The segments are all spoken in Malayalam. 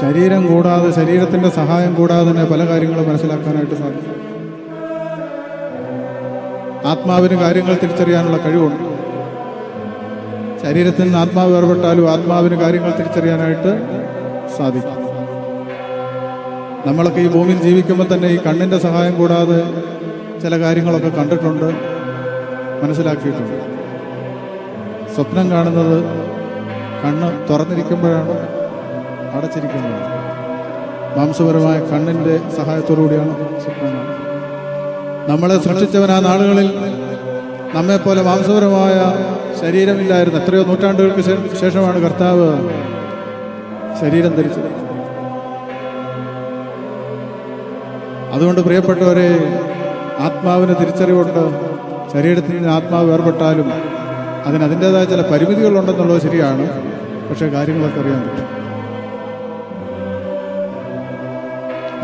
ശരീരം കൂടാതെ ശരീരത്തിന്റെ സഹായം കൂടാതെ തന്നെ പല കാര്യങ്ങളും മനസ്സിലാക്കാനായിട്ട് സാധിക്കും. ആത്മാവിന് കാര്യങ്ങൾ തിരിച്ചറിയാനുള്ള കഴിവുണ്ട്. ശരീരത്തിൽ നിന്ന് ആത്മാവ് വേർപെട്ടാലും ആത്മാവിന് കാര്യങ്ങൾ തിരിച്ചറിയാനായിട്ട് സാധിക്കും. നമ്മളൊക്കെ ഈ ഭൂമിയിൽ ജീവിക്കുമ്പോൾ തന്നെ ഈ കണ്ണിന്റെ സഹായം കൂടാതെ ചില കാര്യങ്ങളൊക്കെ കണ്ടിട്ടുണ്ട് മനസ്സിലാക്കിയിട്ടുണ്ട്. സ്വപ്നം കാണുന്നത് കണ്ണ് തുറന്നിരിക്കുമ്പോഴാണ്. അടച്ചിരിക്കുന്നത്. മാംസപരമായ കണ്ണിന്റെ സഹായത്തോടു കൂടിയാണ് നമ്മളെ സൃഷ്ടിച്ചവൻ ആ നാളുകളിൽ നമ്മെപ്പോലെ മാംസപരമായ ശരീരമില്ലായിരുന്നു. എത്രയോ നൂറ്റാണ്ടുകൾക്ക് ശേഷമാണ് കർത്താവ് ശരീരം ധരിച്ചത്. അതുകൊണ്ട് പ്രിയപ്പെട്ടവരെ ആത്മാവിനെ തിരിച്ചറിവുണ്ട്. ശരീരത്തിൽ നിന്ന് ആത്മാവ് വേർപെട്ടാലും അതിന് അതിന്റേതായ ചില പരിമിതികളുണ്ടെന്നുള്ളത് ശരിയാണ്. പക്ഷേ കാര്യങ്ങളൊക്കെ അറിയാൻ പറ്റും.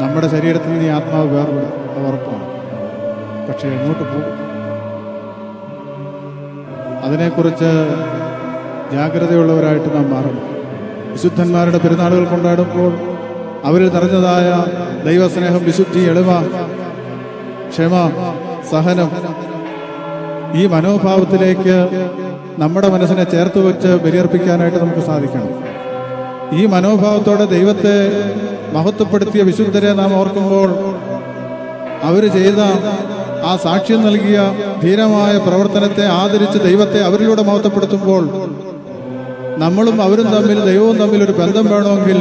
നമ്മുടെ ശരീരത്തിൽ നിന്ന് ആത്മാവ് വേർപെടും. ഉറപ്പാണ്. പക്ഷേ എങ്ങോട്ട് പോകും? അതിനെക്കുറിച്ച് ജാഗ്രതയുള്ളവരായിട്ട് നാം മാറണം. വിശുദ്ധന്മാരുടെ പെരുന്നാളുകൾ കൊണ്ടാടുമ്പോൾ അവരിൽ നിറഞ്ഞതായ ദൈവസ്നേഹം വിശുദ്ധി എളിമ ക്ഷമ സഹനം ഈ മനോഭാവത്തിലേക്ക് നമ്മുടെ മനസ്സിനെ ചേർത്ത് വെച്ച് ബലിയർപ്പിക്കാനായിട്ട് നമുക്ക് സാധിക്കണം. ഈ മനോഭാവത്തോടെ ദൈവത്തെ മഹത്വപ്പെടുത്തിയ വിശുദ്ധരെ നാം ഓർക്കുമ്പോൾ അവർ ചെയ്ത ആ സാക്ഷ്യം നൽകിയ ധീരമായ പ്രവർത്തനത്തെ ആദരിച്ച് ദൈവത്തെ അവരിലൂടെ മഹത്വപ്പെടുത്തുമ്പോൾ നമ്മളും അവരും തമ്മിൽ ദൈവവും തമ്മിൽ ഒരു ബന്ധം വേണമെങ്കിൽ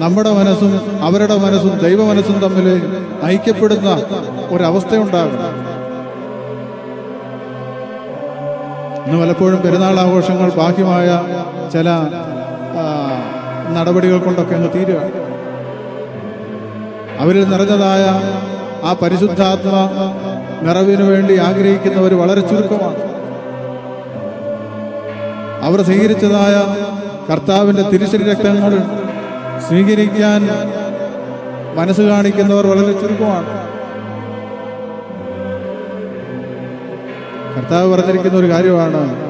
നമ്മുടെ മനസ്സും അവരുടെ മനസ്സും ദൈവ മനസ്സും തമ്മിൽ ഐക്യപ്പെടുന്ന ഒരവസ്ഥയുണ്ടാകും ഇന്ന് പലപ്പോഴും പെരുന്നാൾ ആഘോഷങ്ങൾ ബാഹ്യമായ ചില നടപടികൾ കൊണ്ടൊക്കെ അങ്ങ് തീരുക. അവരിൽ നിറഞ്ഞതായ ആ പരിശുദ്ധാത്മ നിറവിനു വേണ്ടി ആഗ്രഹിക്കുന്നവർ വളരെ ചുരുക്കമാണ്. അവർ സ്വീകരിച്ചതായ കർത്താവിന്റെ തിരുശരി രക്തങ്ങൾ സ്വീകരിക്കാൻ മനസ്സ് കാണിക്കുന്നവർ വളരെ ചുരുക്കമാണ്. കർത്താവ് പറഞ്ഞിരിക്കുന്ന ഒരു കാര്യമാണ്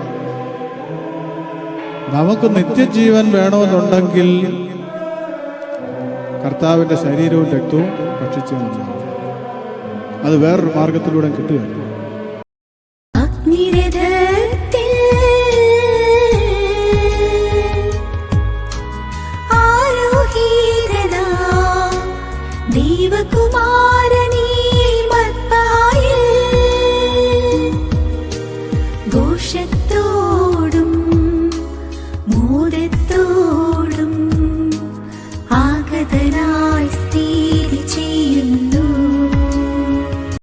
നമുക്ക് നിത്യജീവൻ വേണമെന്നുണ്ടെങ്കിൽ കർത്താവിന്റെ ശരീരവും രക്തവും ഭക്ഷിച്ചു അത് വേറൊരു മാർഗത്തിലൂടെ മദ്ബായിൽ ഘോഷത്തോടും Wounded.